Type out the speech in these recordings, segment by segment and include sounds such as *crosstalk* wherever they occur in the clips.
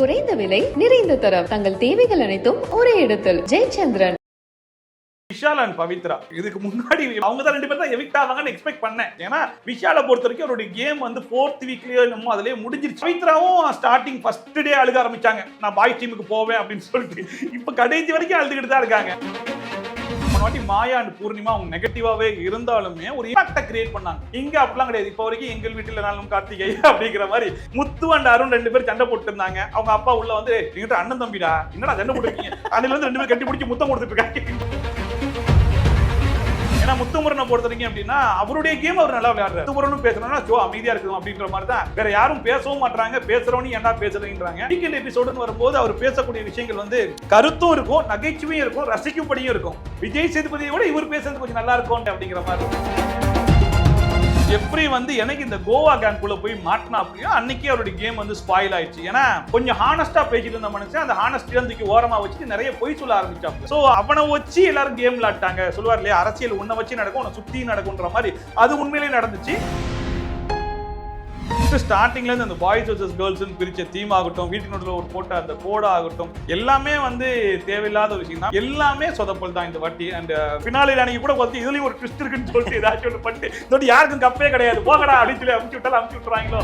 குறைந்த விலை நிறைந்த தரம். தங்கள் தேவைகள் அனைத்தும் ஒரே இடத்தில். ஜெயச்சந்திரன். விஷால் அண்ட் பவித்ரா. இதுக்கு முன்னாடி அவங்க தான் ரெண்டு பேரும் தான் எவிக்ட் ஆவாங்கன்னு எக்ஸ்பெக்ட் பண்ணேன். ஏன்னா விஷாலை பொறுத்த வரைக்கும் அவருடைய கேம் வந்து ஃபோர்த் வீக்லயோ என்னமோ அதுலயே முடிஞ்சிருச்சு. பவித்ராவும் ஸ்டார்டிங் ஃபர்ஸ்ட் டே அழுக ஆரம்பிச்சாங்க. நான் பாய் டீமுக்கு போவேன் அப்படின்னு சொல்லிட்டு இப்போ கடைசி வரைக்கும் அழுதுகிட்டு தான் இருக்காங்க. போன வாட்டி மாயா அண்ட் பூர்ணிமா அவங்க நெகட்டிவாவே இருந்தாலுமே ஒரு இம்பாக்டை கிரியேட் பண்ணாங்க. இங்க அப்படிலாம் கிடையாது. இப்போ வரைக்கும் எங்கள் வீட்டில் நாளும் கார்த்திகை அப்படிங்கிற மாதிரி முத்து அண்ட் அருண் ரெண்டு பேரும் சண்டை போட்டு இருந்தாங்க அவங்க அப்பா உள்ள வந்து நீங்க அண்ணன் தம்பிடா? என்னடா சண்டை போட்டுருக்கீங்க? அதுல இருந்து ரெண்டு பேரும் கட்டி பிடிச்சி முத்தம் கொடுத்துட்டு இருக்காங்க. ஏன்னா முத்துமுரனை பொறுத்தவரைக்கும் அப்படின்னா அவருடைய கேம் அவர் நல்லா விளையாடுறாரு. முத்துமுரனும் பேசணும்னா ஜோ அமைதியா இருக்கணும் அப்படின்ற மாதிரி தான். வேற யாரும் பேசவும் மாட்டாங்க பேசுறவனு என்ன பேசுறீங்கிறாங்க வீக்கெண்ட் எபிசோடுன்னு வரும்போது அவர் பேசக்கூடிய விஷயங்கள் வந்து கருத்தும் இருக்கும் நகைச்சுவையும் இருக்கும் ரசிக்கும்படியும் இருக்கும். விஜய் சேதுபதியை விட இவர் பேசுறது கொஞ்சம் நல்லா இருக்கும் அப்படிங்கிற மாதிரி ஜெப்ரி எப்படி வந்து எனக்கு இந்த கோவா கேங்குள்ள போய் மாட்டினா அப்படியோ அன்னைக்கே அவருடைய கேம் வந்து ஸ்பாயில் ஆயிடுச்சு. ஏன்னா கொஞ்சம் ஹானஸ்டா பேசிட்டு இருந்த மனுஷன் அந்த ஹானஸ்டி தூக்கி ஓரமா வச்சுட்டு நிறைய பொய் சொல்ல ஆரம்பிச்சாங்க சோ அவனை வச்சு எல்லாரும் கேம் விளாட்டாங்க சொல்லுவார் இல்லையா அரசியல் உன்னை வச்சு நடக்கும் உன்னை சுத்தி நடக்கும்ன்ற மாதிரி. அது உண்மையிலேயே நடந்துச்சு. ஸ்டார்டிங்ல ஸ்டார்டிங்லேருந்து அந்த பாய்ஸ் வர்சஸ் கேர்ள்ஸ்னு பிரிச்ச தீம் ஆகட்டும் வீட்டினுடைய ஒரு போட்ட அந்த கோடா ஆகட்டும் எல்லாமே வந்து தேவையில்லாத விஷயம் தான் எல்லாமே சொதப்பல் தான் இந்த வாட்டி. அண்ட் பின்னாலே அன்னைக்கு கூட பார்த்து இதுலயும் ஒரு ட்விஸ்ட் இருக்குன்னு சொல்லிட்டு ஏதாச்சும் ஒன்று பண்ணிட்டு யாருக்கும் கப்பே கிடையாது போகடா அப்படின்னு சொல்லி அமுச்சு விட்டாலும் அமுச்சு விட்டுறாங்களோ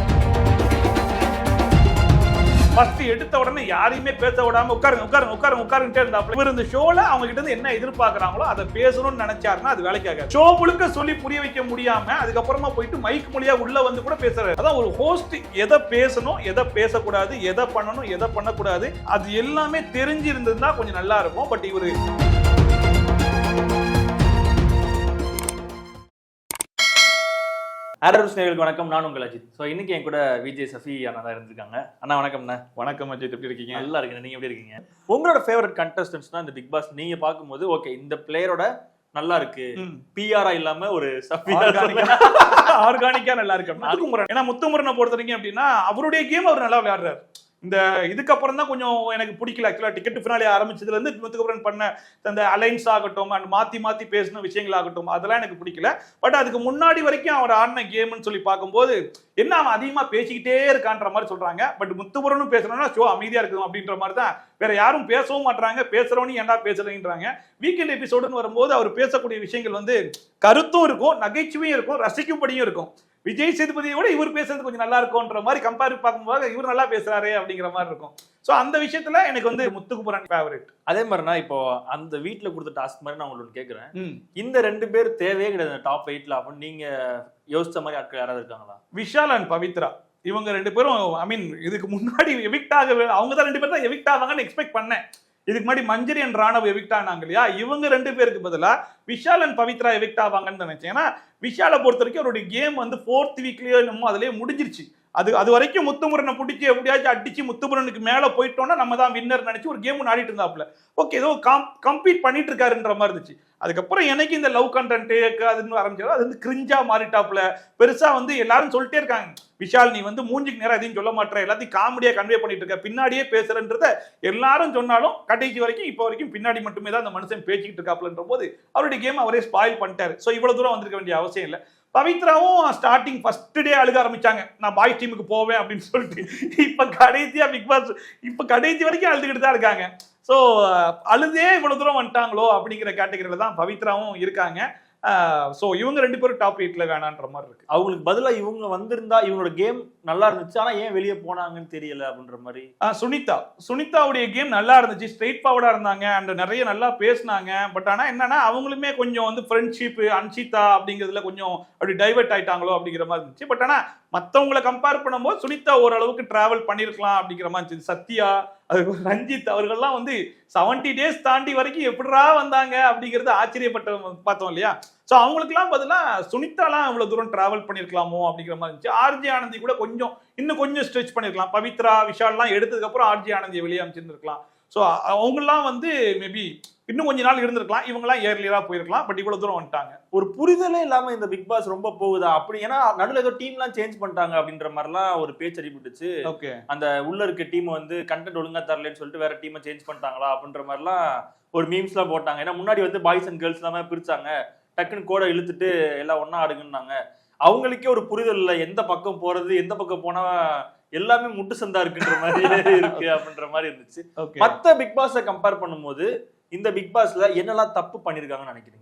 ஃபர்ஸ்ட் எடுத்த உடனே யாரையுமே பேச விடாம உட்காருங்க உட்காருங்க உட்காருங்க உட்காருங்கிட்டே இருந்தாப்ல இவர் இந்த ஷோல அவங்க கிட்ட இருந்து என்ன எதிர்பார்க்கறாங்களோ அதை பேசணும்னு நினைச்சாருன்னா அது வேலைக்காக ஷோ முழுக்க சொல்லி புரிய வைக்க முடியாம அதுக்கப்புறமா போயிட்டு மைக் மொழியா உள்ள வந்து கூட பேசுறாரு. அதான் ஒரு ஹோஸ்ட் எதை பேசணும் எதை பேசக்கூடாது எதை பண்ணணும் எதை பண்ணக்கூடாது அது எல்லாமே தெரிஞ்சிருந்ததுன்னா கொஞ்சம் நல்லா இருக்கும். பட் இவர் ஆரோஸ் நேர்களுக்கு வணக்கம். நான் உங்கள் அஜித். ஸோ இன்னைக்கு என் கூட விஜய் சஃபி அண்ணா தான் இருந்திருக்காங்க. அண்ணா வணக்கம்ண்ணா வணக்கம் அஜித். எப்படி இருக்கீங்க? நல்லா இருக்கீங்க நீங்க எப்படி இருக்கீங்க? உங்களோட ஃபேவரட் கண்டஸ்டன்ஸ்னா இந்த பிக் பாஸ் நீங்க பார்க்கும்போது ஓகே இந்த பிளேயரோட நல்லா இருக்கு. ம். பிஆரா இல்லாம ஒரு சஃபி ஆர்கானிக்கா நல்லா இருக்கு. ஏன்னா முத்துக்குமரனை பொறுத்த வரைக்கும் அப்படின்னா அவருடைய கேம் அவர் நல்லா விளையாடுறாரு. இந்த இதுக்கப்புறம் தான் கொஞ்சம் எனக்கு பிடிக்கல. ஆக்சுவலாக டிக்கெட் ஃபினாலே ஆரம்பிச்சதுல இருந்து பண்ண அந்த அலைன்ஸ் ஆகட்டும் அண்ட் மாத்தி மாத்தி பேசின விஷயங்கள் ஆகட்டும் அதெல்லாம் எனக்கு பிடிக்கல. பட் அதுக்கு முன்னாடி வரைக்கும் அவர் ஆடின கேம்னு சொல்லி பார்க்கும்போது என்ன அவன் அதிகமா பேசிக்கிட்டே இருக்கான்ற மாதிரி சொல்றாங்க. பட் முத்துபுரனும் பேசுறோம்னா ஷோ அமைதியா இருக்கணும் அப்படின்ற மாதிரி தான். வேற யாரும் பேசவும் மாட்டாங்க பேசுறவனு ஏன்டா பேசுறீங்கன்றாங்க. வீக்கெண்ட் எபிசோடுன்னு வரும்போது அவர் பேசக்கூடிய விஷயங்கள் வந்து கருத்தும் இருக்கும் நகைச்சுவையும் இருக்கும் ரசிக்கும்படியும் இருக்கும். விஜய் சேதுபதியை விட இவர் பேசுறது கொஞ்சம் நல்லா இருக்கும்ன்ற மாதிரி கம்பேர் பார்க்கும்போது இவர் நல்லா பேசுறாரு அப்படிங்கிற மாதிரி இருக்கும். ஸோ அந்த விஷயத்துல எனக்கு வந்து முத்துக்குமரன் ஃபேவரட் அதே மாதிரினா இப்போ அந்த வீட்ல கொடுத்த டாஸ்க் மாதிரி நான் உங்களுக்கு கேட்கறேன் இந்த ரெண்டு பேர் தேவையே கிடையாது டாப் எயிட்ல அப்படின்னு நீங்க யோசிச்ச மாதிரி ஆட்கள் யாராவது இருக்காங்களா? விஷால் அண்ட் பவித்ரா. இவங்க ரெண்டு பேரும் ஐ மீன் இதுக்கு முன்னாடி எவிக்ட் ஆக அவங்க தான் ரெண்டு பேரும் தான் எவிக்ட் ஆவாங்கன்னு எக்ஸ்பெக்ட் பண்ணேன். இதுக்கு முன்னாடி மஞ்சரி அண்ட் ராணவ் எவிக்ட் ஆனாங்க இல்லையா இவங்க ரெண்டு பேருக்கு பதிலாக விஷால் அண்ட் பவித்ரா எவிக்ட் ஆவாங்கன்னு நினைச்சேன். ஏன்னா விஷாலை பொறுத்த வரைக்கும் அவருடைய கேம் வந்து ஃபோர்த் வீக்லயோ என்னமோ அதுலேயே முடிஞ்சிருச்சு. அது அது வரைக்கும் முத்துமுரனை பிடிச்சி எப்படியாச்சும் அடிச்சு முத்துமுரனுக்கு மேலே போயிட்டோம்னா நம்ம தான் வின்னர் நினச்சி ஒரு கேம் ஆடிட்டு இருந்தாப்புல. ஓகே ஏதோ காம் கம்ப்ளீட் பண்ணிட்டு இருக்காருன்ற மாதிரி இருந்துச்சு. அதுக்கப்புறம் எனக்கு இந்த லவ் கண்டென்ட் அதுன்னு ஆரம்பிச்சாலும் அது வந்து கிரிஞ்சா மாறிட்டாப்புல. பெருசா வந்து எல்லாரும் சொல்லிட்டே இருக்காங்க. விஷால் நீ வந்து மூஞ்சிக்கு நேரம் எதையும் சொல்ல மாட்டேற எல்லாத்தையும் காமெடியா கன்வே பண்ணிட்டு இருக்க பின்னாடியே பேசுறன்றத எல்லாரும் சொன்னாலும் கடைசி வரைக்கும் இப்போ வரைக்கும் பின்னாடி மட்டுமே தான் அந்த மனுஷன் பேசிக்கிட்டு இருக்காப்லன்ற போது அவருடைய கேம் அவரே ஸ்பாயில் பண்ணிட்டாரு. ஸோ இவ்வளவு தூரம் வந்திருக்க வேண்டிய அவசியம் இல்லை. பவித்ராவும் ஸ்டார்டிங் ஃபர்ஸ்ட் டே அழுக ஆரம்பிச்சாங்க. நான் பாய் டீமுக்கு போவேன் அப்படின்னு சொல்லிட்டு. இப்போ கடைசியாக பிக் பாஸ் இப்போ கடைசி வரைக்கும் அழுதுகிட்டு தான் இருக்காங்க. ஸோ அழுதே இவ்வளோ தூரம் வந்துட்டாங்களோ அப்படிங்கிற கேட்டகரியில் தான் பவித்ராவும் இருக்காங்க. ஸோ இவங்க ரெண்டு பேரும் டாப் எயிட்ல வேணான்ற மாதிரி இருக்கு. அவங்களுக்கு பதிலா இவங்க வந்திருந்தா இவங்களோட கேம் நல்லா இருந்துச்சு. ஆனா ஏன் வெளியே போனாங்கன்னு தெரியல அப்படின்ற மாதிரி. சுனிதா. சுனிதாவுடைய கேம் நல்லா இருந்துச்சு. ஸ்ட்ரெயிட் ஃபார்வர்டா இருந்தாங்க. அண்ட் நிறைய நல்லா பேசினாங்க. பட் ஆனா என்னன்னா அவங்களுமே கொஞ்சம் வந்து ஃப்ரெண்ட்ஷிப் அன்ஷிதா அப்படிங்கிறதுல கொஞ்சம் அப்படி டைவர்ட் ஆயிட்டாங்களோ அப்படிங்கிற மாதிரி இருந்துச்சு. பட் ஆனா மற்றவங்களை கம்பேர் பண்ணும்போது சுனிதா ஓரளவுக்கு டிராவல் பண்ணியிருக்கலாம் அப்படிங்கிற மாதிரி இருந்துச்சு. சத்யா அது ரஞ்சித் அவர்கள்லாம் வந்து செவன்டி டேஸ் தாண்டி வரைக்கும் எப்படிரா வந்தாங்க அப்படிங்கிறது ஆச்சரியப்பட்ட பார்த்தோம் இல்லையா? ஸோ அவங்களுக்குலாம் பார்த்தினா சுனிதாலாம் இவ்வளோ தூரம் டிராவல் பண்ணியிருக்கலாமோ அப்படிங்கிற மாதிரி இருந்துச்சு. ஆர்ஜி ஆனந்தி கூட கொஞ்சம் இன்னும் கொஞ்சம் ஸ்ட்ரெச் பண்ணியிருக்கலாம் பவித்ரா விஷால்லாம் எடுத்ததுக்கப்புறம் ஆர்ஜி ஆனந்தியை வெளியே அமைச்சிருந்துருக்கலாம் ஸோ அவங்கெல்லாம் வந்து மேபி இன்னும் கொஞ்ச நாள் இருந்திருக்கலாம். இவங்கெல்லாம் ஏர்லியராக போயிருக்கலாம் பட் இவ்வளோ தூரம் வந்துட்டாங்க. ஒரு புரிதலே இல்லாம இந்த பிக் பாஸ் ரொம்ப போகுதா? அப்படி ஏன்னா நடுவில் ஏதோ டீம்லாம் சேஞ்ச் பண்ணிட்டாங்க அப்படின்ற மாதிரிலாம் ஒரு பேச்சு அடிபட்டுச்சு. ஓகே அந்த உள்ள இருக்க டீம் வந்து கண்டென்ட் ஒழுங்கா தரலன்னு சொல்லிட்டு வேற டீமை சேஞ்ச் பண்ணிட்டாங்களா? அப்படின்ற மாதிரிலாம் ஒரு மீம்ஸ்லாம் போட்டாங்க. ஏன்னா முன்னாடி வந்து பாய்ஸ் அண்ட் கேர்ள்ஸ் எல்லாமே பிரிச்சாங்க. டக்குன்னு கோடை இழுத்துட்டு எல்லாம் ஒண்ணா ஆடுங்கன்னாங்க. அவங்களுக்கே ஒரு புரிதல் இல்லை எந்த பக்கம் போறது எந்த பக்கம் போனா எல்லாமே முட்டு சந்தா இருக்குன்ற மாதிரி *laughs* இருக்கு அப்படின்ற மாதிரி இருந்துச்சு. மத்த பிக் பாஸ கம்பேர் பண்ணும்போது இந்த பிக் பாஸ்ல என்னெல்லாம் தப்பு பண்ணிருக்காங்கன்னு நினைக்கிறீங்க?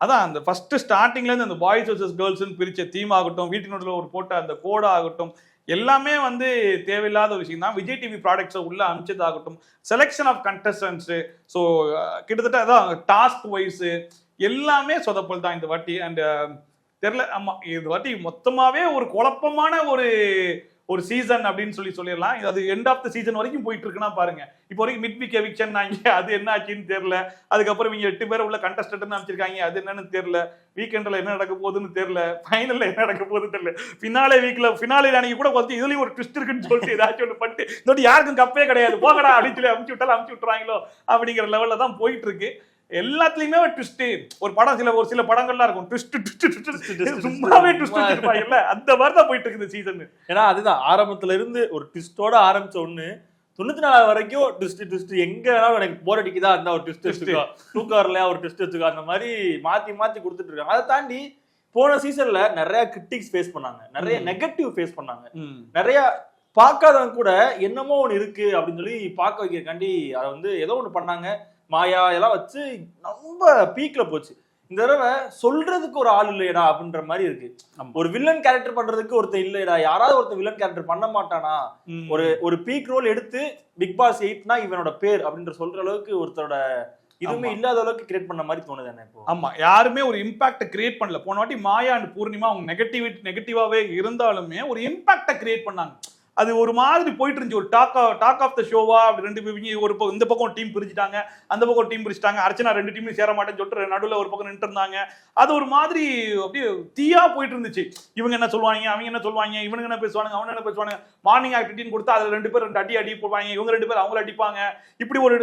அதான் அந்த ஃபர்ஸ்ட் ஸ்டார்டிங்ல இருந்து அந்த பாய்ஸ் வர்சஸ் கேர்ள்ஸ்னு பிரிச்ச தீம் ஆகட்டும் வீட்டினுடைய ஒரு போட்ட அந்த கோடா ஆகட்டும் எல்லாமே வந்து தேவையில்லாத விஷயம் தான் விஜய் டிவி ப்ராடக்ட்ஸை உள்ள அமிச்சதாகட்டும் செலெக்ஷன் ஆஃப் கண்டஸ்டன்ஸு ஸோ கிட்டத்தட்ட அதான் டாஸ்க் வைஸு எல்லாமே சொதப்பல் தான் இந்த வாட்டி. அண்ட் தெரில ஆமாம் இது வாட்டி மொத்தமாகவே ஒரு குழப்பமான ஒரு ஒரு சீசன் அப்படின்னு சொல்லி சொல்லிடலாம். இது அது எண்ட் ஆஃப் த சீசன் வரைக்கும் போயிட்டு இருக்குன்னா பாருங்க. இப்போ வரைக்கும் மிட் வீக் எவிக்ஷன் நாங்க அது என்ன ஆச்சுன்னு தெரியல. அதுக்கப்புறம் இவங்க எட்டு பேர் உள்ள கண்டஸ்டன்ட் அமைச்சிருக்காங்க அது என்னன்னு தெரியல. வீக்கெண்டில் என்ன நடக்க போகுதுன்னு தெரியல. ஃபைனலில் என்ன நடக்க போகுதுன்னு தெரியல. ஃபினாலே வீக்கில் ஃபினாலே அன்னைக்கு கூட கொஞ்சம் இதுலேயும் ஒரு ட்விஸ்ட் இருக்குன்னு சொல்லிட்டு ஏதாச்சும் ஒன்று பண்ணிட்டு இந்த யாருக்கும் கப்பே கிடையாது. போகடா அப்படின்னு சொல்லி அமுச்சு விட்டாலும் அமுச்சு விட்டுறாங்களோ அப்படிங்கிற லெவலில் தான் போயிட்டு இருக்கு எல்லாத்துலயுமே ஒரு ட்விஸ்ட் ஒரு படம் சில ஒரு சில படங்கள்லாம் இருக்கும். ட்விஸ்ட் ட்விஸ்ட் ட்விஸ்ட் சும்மாவே ட்விஸ்ட் வச்சிருப்பாங்கல்ல? அந்த மாதிரி தான் போயிட்டு இருக்கு இந்த சீசன் ஏன்னா அதுதான். ஆரம்பத்துல இருந்து ஒரு ட்விஸ்டோட ஆரம்பிச்ச ஒண்ணு தொண்ணூத்தி நாலு வரைக்கும் ட்விஸ்ட் ட்விஸ்ட் எங்க வேணாலும் எனக்கு போர் அடிக்குதா? அந்த ஒரு ட்விஸ்ட். வச்சுக்கோ. தூக்கம் வரலையா ஒரு ட்விஸ்ட் வச்சுக்கோ. அந்த மாதிரி மாத்தி மாத்தி கொடுத்துட்டு இருக்காங்க. அதை தாண்டி போன சீசன்ல நிறைய கிரிட்டிக்ஸ் ஃபேஸ் பண்ணாங்க. நிறைய. நெகட்டிவ் ஃபேஸ் பண்ணாங்க. நிறைய பார்க்காதவங்க கூட என்னமோ ஒன்று இருக்கு அப்படின்னு சொல்லி பார்க்க வைக்கிறக்காண்டி அதை வந்து ஏதோ ஒன்று பண்ணாங்க. மாயா இதெல்லாம் வச்சு ரொம்ப பீக்ல போச்சு. இந்த தடவை சொல்றதுக்கு ஒரு ஆள் இல்லையடா அப்படின்ற மாதிரி இருக்கு. ஒரு வில்லன் கேரக்டர் பண்றதுக்கு ஒருத்தன் இல்லையடா. யாராவது ஒருத்தன் வில்லன் கேரக்டர் பண்ண மாட்டானா? ஒரு ஒரு பீக் ரோல் எடுத்து பிக் பாஸ் எயிட்னா இவனோட பேர் அப்படின்ற சொல்ற அளவுக்கு ஒருத்தரோட இதுவுமே. இல்லாத அளவுக்கு கிரியேட் பண்ண மாதிரி தோணுது என்ன இப்போ? ஆமா. யாருமே ஒரு இம்பாக்ட கிரியேட் பண்ணல. போன வாட்டி மாயா அண்ட் பூர்ணிமா அவங்க நெகட்டிவ் நெகட்டிவாவே இருந்தாலுமே ஒரு இம்பாக்ட கிரியேட் பண்ணாங்க. அது ஒரு மாதிரி போயிட்டு இருந்துச்சு ஒரு டாக் டாக் ஆஃப் த ஷோவா அப்படி ரெண்டு இவங்க ஒரு பக்கம் இந்த பக்கம் டீம் பிரிச்சுட்டாங்க அந்த பக்கம் டீம் பிரிச்சுட்டாங்க அர்ச்சனா ரெண்டு டீம்லையும் சேர மாட்டேன்னு சொல்லிட்டு நடுவில் ஒரு பக்கம் நின்று இருந்தாங்க. அது ஒரு மாதிரி அப்படியே தீயா போயிட்டு இருந்துச்சு இவங்க என்ன சொல்லுவாங்க அவங்க என்ன சொல்லுவாங்க இவனுங்க என்ன பேசுவாங்க அவனுங்க என்ன பேசுவாங்க மார்னிங் ஆக்டிவிட்டின்னு கொடுத்து அதில் ரெண்டு பேர் ரெண்டு அடி அடி போடுவாங்க இவங்க ரெண்டு பேர் அவங்கள அடிப்பாங்க. இப்படி ஒரு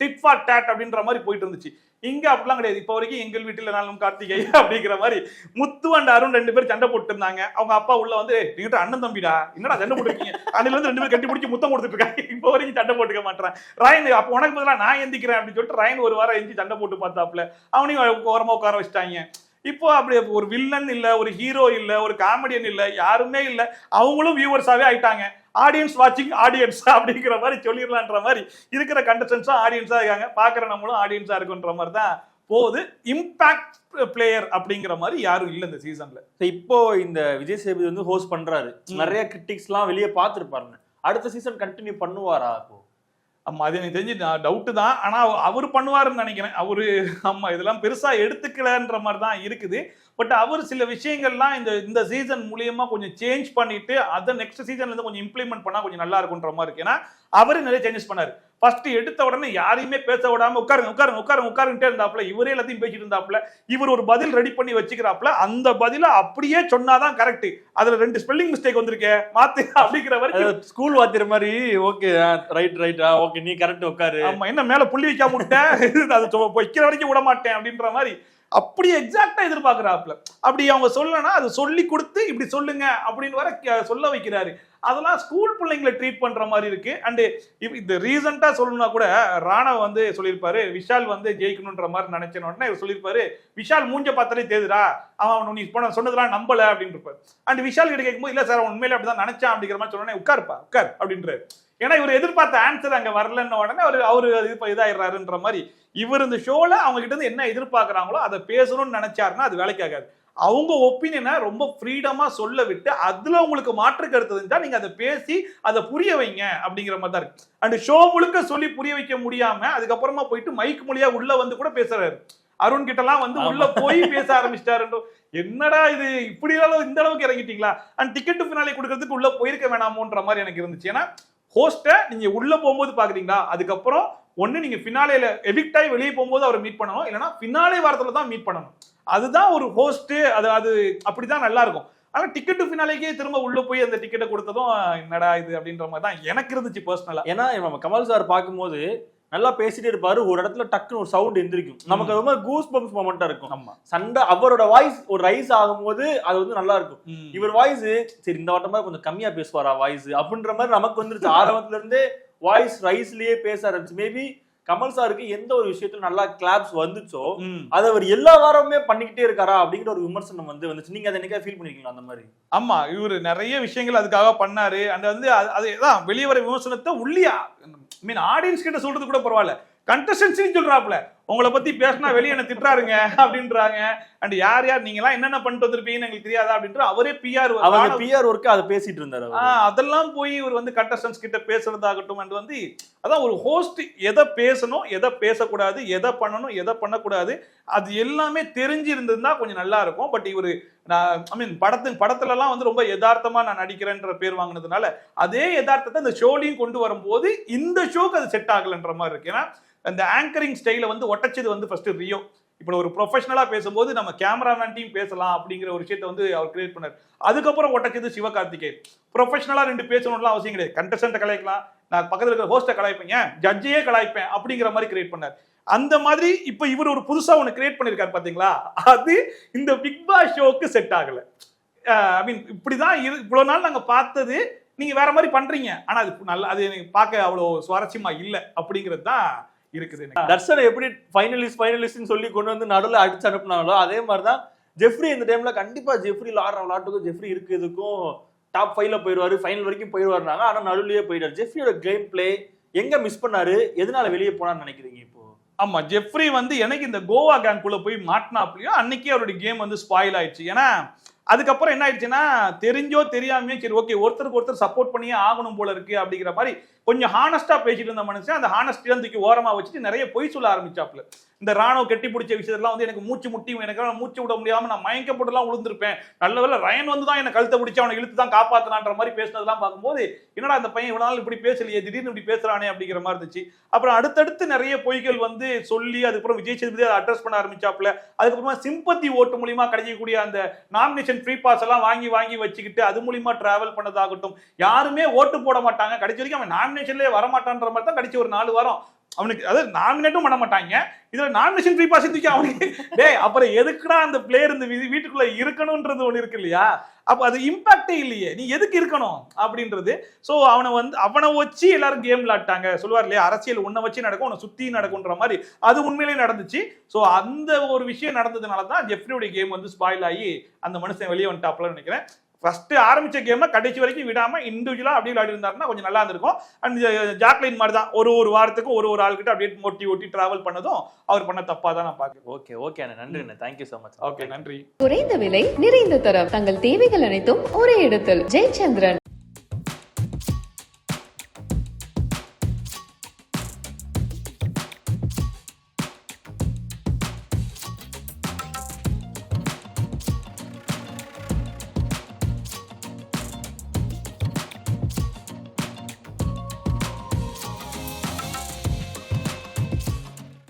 டிட் ஃபார் டேட் அப்படின்ற மாதிரி போயிட்டு இருந்துச்சு இங்க அப்படிலாம் கிடையாது. இப்போ வரைக்கும் எங்கள் வீட்டில் நானும் கார்த்திகை *laughs* அப்படிங்கிற மாதிரி முத்து அண்ட் அருண் ரெண்டு பேரும் சண்டை போட்டு இருந்தாங்க அவங்க அப்பா உள்ள வந்து நீங்கிட்ட அண்ணன் தம்பிடா. என்னடா சண்டை போட்டுருக்கீங்க? அதுல இருந்து ரெண்டு பேரும் கட்டி பிடிச்சி முத்தம் கொடுத்துட்டு இருக்காங்க. *laughs* இப்போ வரைக்கும் சண்டை போட்டுக்க மாட்டேன் ராயன் அப்போ உனக்கு பதிலாக நான் எந்திக்கிறேன் அப்படின்னு சொல்லிட்டு ராயன் ஒரு வாரம் எந்தி சண்டை போட்டு பார்த்தாப்புல. அவனையும் ஓரமா உட்கார வச்சுட்டாங்க. இப்போ அப்படி ஒரு வில்லன் இல்ல ஒரு ஹீரோ இல்ல ஒரு காமெடியன் இல்ல யாருமே இல்ல. அவங்களும் வியூவர்ஸாவே ஆயிட்டாங்க. ஆடியன்ஸ் வாட்சிங் ஆடியன்ஸ் அப்படிங்கிற மாதிரி சொல்லிடலான்ற மாதிரி இருக்கிற கண்டஸ்டன்ஸும் ஆடியன்ஸா இருக்காங்க. பாக்குற நம்மளும் ஆடியன்ஸா இருக்குன்ற மாதிரி தான் போகுது. இம்பாக்ட் பிளேயர் அப்படிங்கிற மாதிரி யாரும் இல்ல இந்த சீசன்ல இப்போ இந்த விஜய் சேதுபதி வந்து ஹோஸ்ட் பண்றாரு. நிறைய கிரிட்டிக்ஸ்லாம் வெளியே பார்த்துருப்பாருங்க அடுத்த சீசன் கண்டினியூ பண்ணுவாரா? இப்போ ஆமா அது எனக்கு தெரிஞ்சு டவுட்டு தான். ஆனா அவர் பண்ணுவாருன்னு நினைக்கிறேன். அவரு ஆமா இதெல்லாம் பெருசா எடுத்துக்கலன்ற மாதிரி தான் இருக்குது. பட் அவர் சில விஷயங்கள்லாம் இந்த இந்த சீசன் மூலியமா கொஞ்சம் சேஞ்ச் பண்ணிட்டு அதை நெக்ஸ்ட் சீசன்ல இருந்து கொஞ்சம் இம்ப்ளிமெண்ட் பண்ணா கொஞ்சம் நல்லா இருக்குன்ற மாதிரி இருக்கு. ஏன்னா அவரு நிறைய சேஞ்சஸ் பண்ணாரு. ஃபர்ஸ்ட் எடுத்த உடனே யாரையுமே பேச விடாம உட்காருங்க உட்காருங்க உட்காருங்க உட்காருங்கிட்டே இருந்தாப்ல இவரே எல்லாத்தையும் பேசிட்டு இருந்தாப்ல இவர் ஒரு பதில் ரெடி பண்ணி வச்சுக்கிறாப்ல அந்த பதில அப்படியே சொன்னாதான் கரெக்ட் அதுல ரெண்டு ஸ்பெல்லிங் மிஸ்டேக் வந்திருக்கே மாத்து அப்படிங்கிற வரைக்கும் ஸ்கூல் வாத்திர மாதிரி ஓகே ரைட் ரைட்டா ஓகே நீ கரெக்ட் உட்காரு. ஆமா என்ன மேல புள்ளி வைக்காம விட்டேன் அது வைக்கிற வரைக்கும் விட மாட்டேன் அப்படின்ற மாதிரி. அப்படி எக்ஸாக்டா எதிர்பார்க்கிறாப்புல. அப்படி அவங்க சொல்லனா அது சொல்லி கொடுத்து இப்படி சொல்லுங்க அப்படின்னு வர சொல்ல வைக்கிறாரு. அதெல்லாம் ஸ்கூல் பிள்ளைங்களை ட்ரீட் பண்ற மாதிரி இருக்கு. அண்டு இந்த ரீசெண்டா சொல்லணும்னா கூட ராணவ் வந்து சொல்லியிருப்பாரு விஷால் வந்து ஜெயிக்கணுன்ற மாதிரி நினைச்சன உடனே இவர் சொல்லியிருப்பாரு விஷால் மூஞ்ச பார்த்தாலே தேதுடா அவன் நீ போன சொன்னதெல்லாம் நம்பல அப்படின்னு இருப்பாரு அண்ட் விஷால் கிட்ட கேட்கும்போது இல்ல சார் அவன் உண்மையில அப்படிதான் நினைச்சான் அப்படிங்கிற மாதிரி சொன்னோடனே உட்காருப்பா உட்கார் அப்படின்றாரு. ஏன்னா இவர் எதிர்பார்த்த ஆன்சர் அங்க வரலன்ன உடனே அவர் அவரு இது இதாயிடுறாருன்ற மாதிரி இவர் இந்த ஷோல அவங்க கிட்ட இருந்து என்ன எதிர்பார்க்கறாங்களோ அதை பேசணும்னு நினைச்சாருன்னா அது வேலைக்கு ஆகாது. அவங்க ஒப்பீனியனை ரொம்ப ஃப்ரீடமா சொல்ல விட்டு அதுல உங்களுக்கு மாற்று கருத்து இருந்தா நீங்க அதை பேசி அதை புரிய வைங்க அப்படிங்கிற மாதிரி தான் இருக்கு. அண்ட் ஷோ முழுக்க சொல்லி புரிய வைக்க முடியாம அதுக்கப்புறமா போயிட்டு மைக் மொழியா உள்ள வந்து கூட பேசுறாரு. அருண் கிட்டலாம் வந்து உள்ள போய் பேச ஆரம்பிச்சிட்டாரு. என்னடா இது? இப்படி அளவு இந்த அளவுக்கு இறங்கிட்டீங்களா? அண்ட் டிக்கெட் ஃபினாலே கொடுக்கறதுக்கு உள்ள போயிருக்க வேணாமோன்ற மாதிரி எனக்கு இருந்துச்சு. ஏன்னா ஹோஸ்ட்டை நீங்க உள்ள போகும்போது பாக்குறீங்களா? அதுக்கப்புறம் ஒன்னு நீங்க ஃபினாலேல எவிக்ட் ஆகி வெளியே போகும்போது அவரை மீட் பண்ணணும். இல்லைன்னா ஃபினாலே வாரத்துல தான் மீட் பண்ணணும். அதுதான் ஒரு ஹோஸ்ட் அது அது அப்படிதான் நல்லா இருக்கும். ஆனா டிக்கெட் ஃபினாலேக்கே திரும்ப உள்ள போய் அந்த டிக்கெட்டை கொடுத்ததும் என்னடா இது அப்படின்ற மாதிரி தான் எனக்கு இருந்துச்சு பர்சனலா ஏன்னா நம்ம கமல் சார் பார்க்கும்போது நல்லா பேசிட்டே இருப்பாரு. ஒரு இடத்துல டக்குன்னு ஒரு சவுண்ட் எந்திரிக்கும். நமக்கு அது மாதிரி கூஸ் பம்ப்ஸ் மொமெண்டா இருக்கும். சண்டை அவரோட வாய்ஸ் ஒரு ரைஸ் ஆகும்போது அது வந்து நல்லா இருக்கும். இவர் வாய்ஸ் சரி இந்த வட்டமா கொஞ்சம் கம்மியா பேசுவாரா வாய்ஸ் அப்படின்ற மாதிரி நமக்கு வந்துருச்சு. ஆரம்பத்துல இருந்தே வாய்ஸ் ரைஸ்லயே பேச ஆரம்பிச்சு. மேபி கமல் சாருக்கு எந்த ஒரு விஷயத்துல நல்லா கிளாப்ஸ் வந்துச்சோ. அதை அவர் எல்லா வாரமுமே பண்ணிக்கிட்டே இருக்காரா அப்படிங்கிற ஒரு விமர்சனம் வந்து வந்துச்சு. நீங்க அதை என்னைக்கா ஃபீல் பண்ணிருக்கீங்களா அந்த மாதிரி? ஆமா இவரு நிறைய விஷயங்கள் அதுக்காக பண்ணாரு. அந்த வந்து அது- அதுதான் வெளியே வர விமர்சனத்தை உள்ளியா மீன் ஆடியன்ஸ் கிட்ட சொல்றது கூட பரவாயில்ல. கண்டஸ்டன்ஸின்னு சொல்றாப்ல உங்களை பத்தி பேசினா வெளியே என்ன திட்டுறாருங்க அப்படின்றாங்க. அண்ட் யார் யார் நீங்க எல்லாம் என்னென்ன பண்ணிட்டு வந்திருப்பீங்கன்னு எங்களுக்கு தெரியாதா அப்படின்ற அவரே பிஆர் அவங்க பிஆர் ஒர்க்கு அதை பேசிட்டு இருந்தாரு அவரு. அதெல்லாம் போய் இவர் வந்து கண்டஸ்டன்ஸ் கிட்ட பேசுறதாகட்டும் அண்ட் வந்து அதான் ஒரு ஹோஸ்ட் எதை பேசணும் எதை பேசக்கூடாது எதை பண்ணணும் எதை பண்ணக்கூடாது அது எல்லாமே தெரிஞ்சு இருந்திருந்தா கொஞ்சம் நல்லா இருக்கும். பட் இவர் நான் ஐ மீன் படத்து படத்துல எல்லாம் வந்து ரொம்ப யதார்த்தமா நான் நடிக்கிறேன்ற பேர் வாங்கினதுனால அதே யதார்த்தத்தை இந்த ஷோலையும் கொண்டு வரும்போது இந்த ஷோக்கு அது செட் ஆகலைன்ற மாதிரி இருக்கு. ஏன்னா அந்த ஆங்கரிங் ஸ்டைலை வந்து ஒட்டச்சது வந்து ஃபர்ஸ்ட் ரியோ. இப்போ ஒரு ப்ரொஃபஷனலாக பேசும்போது நம்ம கேமராமேன்ட்டையும் பேசலாம் அப்படிங்கிற ஒரு விஷயத்தை வந்து அவர் கிரியேட் பண்ணார். அதுக்கப்புறம் ஒட்டச்சது சிவகார்த்திகேயன் ப்ரொஃபஷனலாக ரெண்டு பேசணும்லாம் அவசியம் கிடையாது. கண்டஸ்டன்ட்டை கலாய்க்கலாம். நான் பக்கத்தில் இருக்கிற ஹோஸ்ட்டை கலாய்ப்பேன். ஏன்? ஜட்ஜையே கலாய்ப்பேன் அப்படிங்கிற மாதிரி கிரியேட் பண்ணார். அந்த மாதிரி இப்போ இவர் ஒரு புதுசாக ஒன்று கிரியேட் பண்ணியிருக்காரு பார்த்தீங்களா அது இந்த பிக் பாஸ் ஷோவுக்கு செட் ஆகலை. ஐ மீன் இப்படிதான் இரு இவ்வளோ நாள் நாங்கள் பார்த்தது. நீங்கள் வேற மாதிரி பண்ணுறீங்க ஆனால் அது நல்லா அது எனக்கு பார்க்க அவ்வளோ சுவாரஸ்யமாக இல்லை அப்படிங்கிறது தான் இருக்குது தர்ஷனை எப்படி ஃபைனலிஸ்ட் ஃபைனலிஸ்ட்னு சொல்லி கொண்டு வந்து நடுவில் அடிச்சு அனுப்புனாங்களோ அதே மாதிரி தான் ஜெஃப்ரி இந்த டைம்ல கண்டிப்பா ஜெஃப்ரி ஆடுற விளாட்டுக்கும் ஜெஃப்ரி இருக்கிறதுக்கும் டாப் ஃபைவ்ல போயிடுவாரு ஃபைனல் வரைக்கும் போயிடுவாருனாங்க ஆனா நடுவுலயே போயிட்டாரு. ஜெஃப்ரியோட கேம் பிளே எங்க மிஸ் பண்ணாரு? எதனால வெளியே போனான்னு நினைக்கிறீங்க இப்போ? ஆமா ஜெஃப்ரி வந்து எனக்கு இந்த கோவா கேங்குள்ள போய் மாட்டினாப்லயோ அன்னைக்கே அவருடைய கேம் வந்து ஸ்பாயில் ஆயிடுச்சு. ஏன்னா அதுக்கப்புறம் என்ன ஆயிடுச்சுன்னா தெரிஞ்சோ தெரியாமையோ சரி ஓகே ஒருத்தருக்கு ஒருத்தர் சப்போர்ட் பண்ணியே ஆகணும் போல இருக்கு அப்படிங்கிற மாதிரி கொஞ்சம் ஹானஸ்டா பேசிட்டு இருந்த மனுஷன் அந்த ஹானஸ்டியா தூக்கி ஓரமா வச்சுட்டு நிறைய பொய் சொல்ல ஆரம்பிச்சாப்ல இந்த ராணுவ கட்டி பிடிச்ச விஷயத்தெல்லாம் வந்து எனக்கு மூச்சு முட்டி எனக்கு மூச்சு விட முடியாம நான் மயக்கப்பட்டுலாம் விழுந்திருப்பேன். நல்ல வேலை ரயன் வந்து தான் என்ன கழுத்தை பிடிச்சி அவனை இழுத்து தான் காப்பாத்தினான்ற மாதிரி பேசினதெல்லாம் பார்க்கும்போது என்னடா இந்த பையன் இவ்வளவு நாள் இப்படி பேசலையே திடீர்னு இப்படி பேசுறானே அப்படிங்கிற மாதிரி இருந்துச்சு. அப்புறம் அடுத்தடுத்து நிறைய பொய்கள் வந்து சொல்லி அதுக்கப்புறம் விஜய் சேதுபதி அதை அட்ரஸ் பண்ண ஆரம்பிச்சாப்ல அதுக்கப்புறமா சிம்பத்தி ஓட்டு மூலியமா கிடைக்கக்கூடிய அந்த நாமினேஷன் ஃப்ரீ பாஸ் எல்லாம் வாங்கி வாங்கி வச்சுக்கிட்டு அது மூலியமா டிராவல் பண்ணதாகட்டும். யாருமே ஓட்டு போட மாட்டாங்க. கடைசி வரைக்கும் அவன் நாமினேஷன்லேயே வரமாட்டான்ற மாதிரி தான் கடைசி ஒரு நாலு வாரம் அவனுக்கு அதாவது நாமினேட்டும் பண்ண மாட்டாங்க. இதுல நாமினேஷன் ஃப்ரீ பாஸ் தூக்கி அவனுக்கு டேய் அப்புறம் எதுக்குடா அந்த பிளேயர் இந்த வீட்டுக்குள்ளே வீட்டுக்குள்ள இருக்கணும்ன்றது இருக்கு இல்லையா? அப்போ அது இம்பாக்டே இல்லையே. நீ எதுக்கு இருக்கணும் அப்படின்றது. ஸோ அவனை வந்து அவனை வச்சு எல்லாரும் கேம் விளாட்டாங்க சொல்லுவார் இல்லையா? அரசியல் உன்னை வச்சு நடக்கும் உன்னை சுற்றி நடக்கும்ன்ற மாதிரி. அது உண்மையிலேயே நடந்துச்சு. ஸோ அந்த ஒரு விஷயம் நடந்ததுனால தான் ஜெஃப்ரியோட கேம் வந்து ஸ்பாயில் ஆகி அந்த மனுஷன் வெளியே வந்துட்டாப்ல நினைக்கிறேன். ஃபர்ஸ்ட் ஆரம்பிச்ச கேமை கடைசி வரைக்கும் விடாம இண்டிவிஜுவலா அப்படியே விளையாடி இருந்தாருன்னா கொஞ்சம் நல்லா இருந்திருக்கும். அண்ட் ஜாக்லின் மாதிரி தான் ஒரு ஒரு வாரத்துக்கு ஒரு ஒரு ஆள்கிட்ட அப்படியே மொட்டி ஒட்டி டிராவல் பண்ணதும் அவர் பண்ண தப்பா தான் நான் பாக்குறேன் ஓகே ஓகே அண்ணா. நன்றி அண்ணா thank you so much okay நன்றி. குறைந்த விலை நிறைந்த தரம். தங்கள் தேவைகள் அனைத்தும் ஒரே இடத்தில். ஜெயச்சந்திரன்.